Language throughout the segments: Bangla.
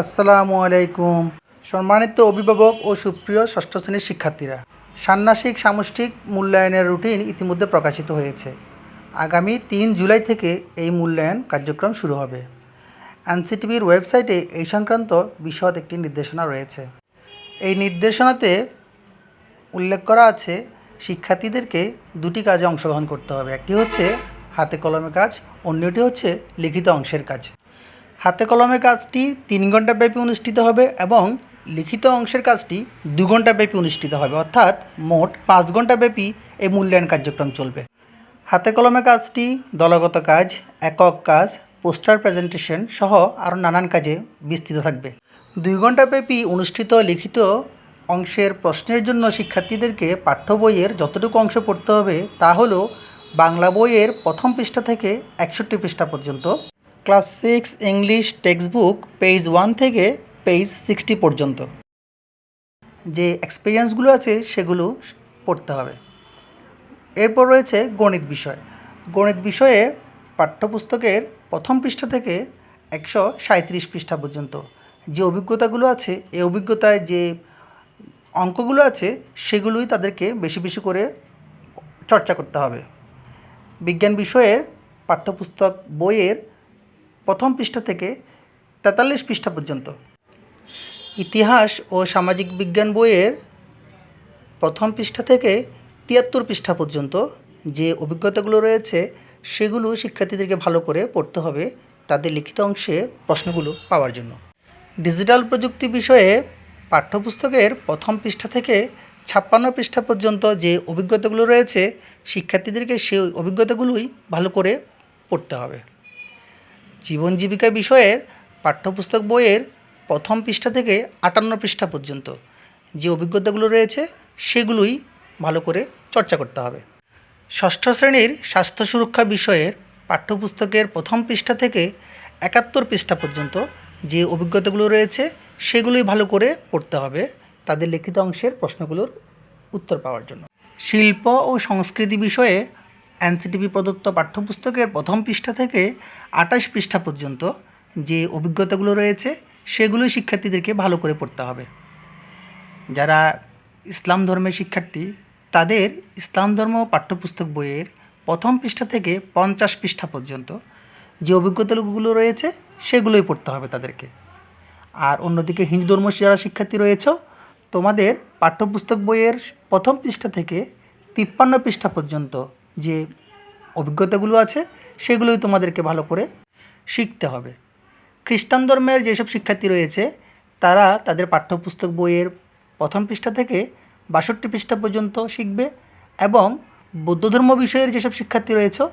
আসসালামু আলাইকুম। সম্মানিত অভিভাবক ও সুপ্রিয় ষষ্ঠ শ্রেণির শিক্ষার্থীরা, ষান্মাসিক সামষ্টিক মূল্যায়নের রুটিন ইতিমধ্যে প্রকাশিত হয়েছে। আগামী তিন জুলাই থেকে এই মূল্যায়ন কার্যক্রম শুরু হবে। এনসিটিভির ওয়েবসাইটে এই সংক্রান্ত বিশদ একটি নির্দেশনা রয়েছে। এই নির্দেশনাতে উল্লেখ করা আছে, শিক্ষার্থীদেরকে দুটি কাজে অংশগ্রহণ করতে হবে। একটি হচ্ছে হাতে কলমে কাজ, অন্যটি হচ্ছে লিখিত অংশের কাজ। হাতে কলমে কাজটি তিন ঘণ্টা ব্যাপী অনুষ্ঠিত হবে এবং লিখিত অংশের কাজটি দু ঘণ্টা ব্যাপী অনুষ্ঠিত হবে। অর্থাৎ মোট পাঁচ ঘণ্টা ব্যাপী এই মূল্যায়ন কার্যক্রম চলবে। হাতে কলমে কাজটি, দলগত কাজ, একক কাজ, পোস্টার প্রেজেন্টেশন সহ আরও নানান কাজে বিস্তৃত থাকবে। দুই ঘণ্টা ব্যাপী অনুষ্ঠিত লিখিত অংশের প্রশ্নের জন্য শিক্ষার্থীদেরকে পাঠ্য বইয়ের যতটুকু অংশ পড়তে হবে তা হলো বাংলা বইয়ের প্রথম পৃষ্ঠা থেকে একষট্টি পৃষ্ঠা পর্যন্ত class six English text book page one থেকে পেজ সিক্সটি পর্যন্ত। যে এক্সপিরিয়েন্সগুলো আছে, সেগুলো পড়তে হবে। এরপর রয়েছে গণিত বিষয়। গণিত বিষয়ে পাঠ্যপুস্তকের প্রথম পৃষ্ঠা থেকে একশো সাঁত্রিশ পৃষ্ঠা পর্যন্ত। যে অভিজ্ঞতাগুলো আছে, এই অভিজ্ঞতায় যে অঙ্কগুলো আছে, সেগুলোই তাদেরকে বেশি বেশি করে চর্চা করতে হবে। বিজ্ঞান বিষয়ের পাঠ্যপুস্তক বইয়ের প্রথম পৃষ্ঠা থেকে তেতাল্লিশ পৃষ্ঠা পর্যন্ত। ইতিহাস ও সামাজিক বিজ্ঞান বইয়ের প্রথম পৃষ্ঠা থেকে তিয়াত্তর পৃষ্ঠা পর্যন্ত যে অভিজ্ঞতাগুলো রয়েছে, সেগুলো শিক্ষার্থীদেরকে ভালো করে পড়তে হবে তাদের লিখিত অংশে প্রশ্নগুলো পাওয়ার জন্য। ডিজিটাল প্রযুক্তি বিষয়ে পাঠ্যপুস্তকের প্রথম পৃষ্ঠা থেকে ছাপ্পান্ন পৃষ্ঠা পর্যন্ত যে অভিজ্ঞতাগুলো রয়েছে, শিক্ষার্থীদেরকে সেই অভিজ্ঞতাগুলোই ভালো করে পড়তে হবে। জীবন জীবিকা বিষয়ের পাঠ্যপুস্তক বইয়ের প্রথম পৃষ্ঠা থেকে আটান্ন পৃষ্ঠা পর্যন্ত যে অভিজ্ঞতাগুলো রয়েছে সেগুলোই ভালো করে চর্চা করতে হবে। ষষ্ঠ শ্রেণির স্বাস্থ্য সুরক্ষা বিষয়ের পাঠ্যপুস্তকের প্রথম পৃষ্ঠা থেকে একাত্তর পৃষ্ঠা পর্যন্ত যে অভিজ্ঞতাগুলো রয়েছে সেগুলোই ভালো করে পড়তে হবে তাদের লিখিত অংশের প্রশ্নগুলোর উত্তর পাওয়ার জন্য। শিল্প ও সংস্কৃতি বিষয়ে এনসিটিভি প্রদত্ত পাঠ্যপুস্তকের প্রথম পৃষ্ঠা থেকে আঠাশ পৃষ্ঠা পর্যন্ত যে অভিজ্ঞতাগুলো রয়েছে সেগুলো শিক্ষার্থীদেরকে ভালো করে পড়তে হবে। যারা ইসলাম ধর্মের শিক্ষার্থী, তাদের ইসলাম ধর্ম পাঠ্যপুস্তক বইয়ের প্রথম পৃষ্ঠা থেকে পঞ্চাশ পৃষ্ঠা পর্যন্ত যে অভিজ্ঞতাগুলো রয়েছে, সেগুলোই পড়তে হবে তাদেরকে। আর অন্যদিকে হিন্দু ধর্ম যারা শিক্ষার্থী রয়েছে, তোমাদের পাঠ্যপুস্তক বইয়ের প্রথম পৃষ্ঠা থেকে তিপ্পান্ন পৃষ্ঠা পর্যন্ত যে অভিজ্ঞতাগুলো আছে, সেগুলোই তোমাদেরকে ভালো করে শিখতে হবে। খ্রিস্টান ধর্মের যেসব শিক্ষার্থী রয়েছে, তারা তাদের পাঠ্যপুস্তক বইয়ের প্রথম পৃষ্ঠা থেকে বাষট্টি পৃষ্ঠা পর্যন্ত শিখবে এবং বৌদ্ধ ধর্ম বিষয়ের যেসব শিক্ষার্থী রয়েছে,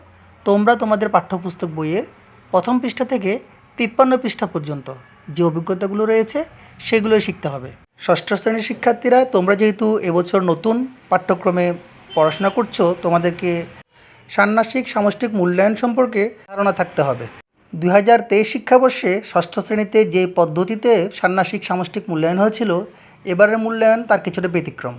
তোমরা তোমাদের পাঠ্যপুস্তক বইয়ের প্রথম পৃষ্ঠা থেকে তিপ্পান্ন পৃষ্ঠা পর্যন্ত যে অভিজ্ঞতাগুলো রয়েছে, সেগুলোই শিখতে হবে। ষষ্ঠ শ্রেণির শিক্ষার্থীরা, তোমরা যেহেতু এবছর নতুন পাঠ্যক্রমে পড়াশোনা করছ, তোমাদেরকে ষান্মাসিক সামষ্টিক মূল্যায়ন সম্পর্কে ধারণা থাকতে হবে। দুই হাজার তেইশ শিক্ষাবর্ষে ষষ্ঠ শ্রেণীতে যে পদ্ধতিতে ষান্মাসিক সামষ্টিক মূল্যায়ন হয়েছিল, এবারের মূল্যায়ন তার কিছুটা ব্যতিক্রম।